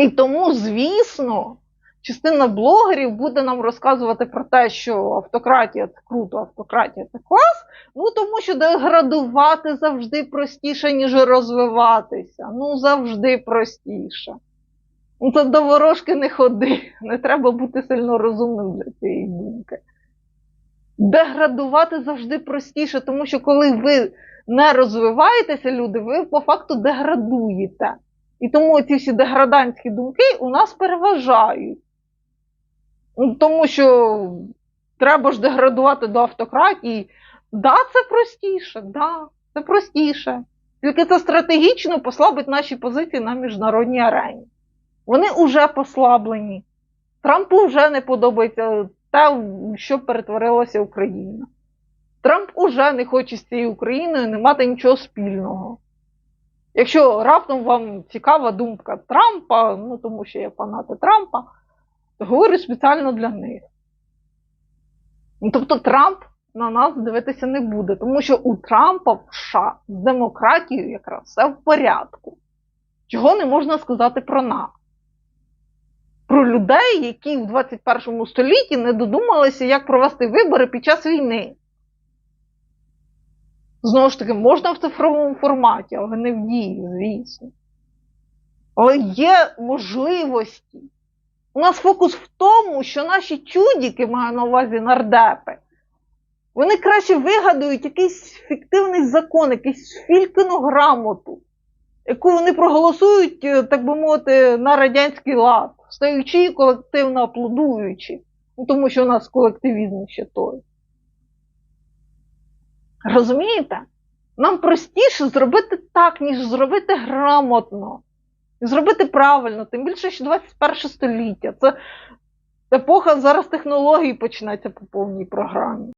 І тому, звісно, частина блогерів буде нам розказувати про те, що автократія це круто, автократія це клас. Ну тому що деградувати завжди простіше, ніж розвиватися. Ну, завжди простіше. Ну, це до ворожки не ходи. Не треба бути сильно розумним для цієї думки. Деградувати завжди простіше, тому що коли ви не розвиваєтеся, люди, ви по факту деградуєте. І тому ці всі деградантські думки у нас переважають. Ну, Тому що треба ж деградувати до автократії. Да, це простіше, да, це простіше. Тільки це стратегічно послабить наші позиції на міжнародній арені. Вони вже послаблені. Трампу вже не подобається те, що перетворилася Україна. Трамп уже не хоче з цією Україною не мати нічого спільного. Якщо раптом вам цікава думка Трампа, ну тому що я фанати Трампа, то говорю спеціально для них. Ну, тобто Трамп на нас дивитися не буде, тому що у Трампа в США з демократією якраз все в порядку. Чого не можна сказати про нас? Про людей, які в 21 столітті не додумалися, як провести вибори під час війни. Знову ж таки, можна в цифровому форматі, але не в дії, звісно. Але є можливості. У нас фокус в тому, що наші чудіки, маю на увазі нардепи, вони краще вигадують якийсь фіктивний закон, якусь фількину грамоту, яку вони проголосують, е, так би мовити, на радянський лад, встаючи і колективно аплодуючи. Ну, тому що у нас колективізм ще той. Розумієте? Нам простіше зробити так, ніж зробити грамотно. Зробити правильно, тим більше, що 21 століття. Це епоха зараз технологій почнеться по повній програмі.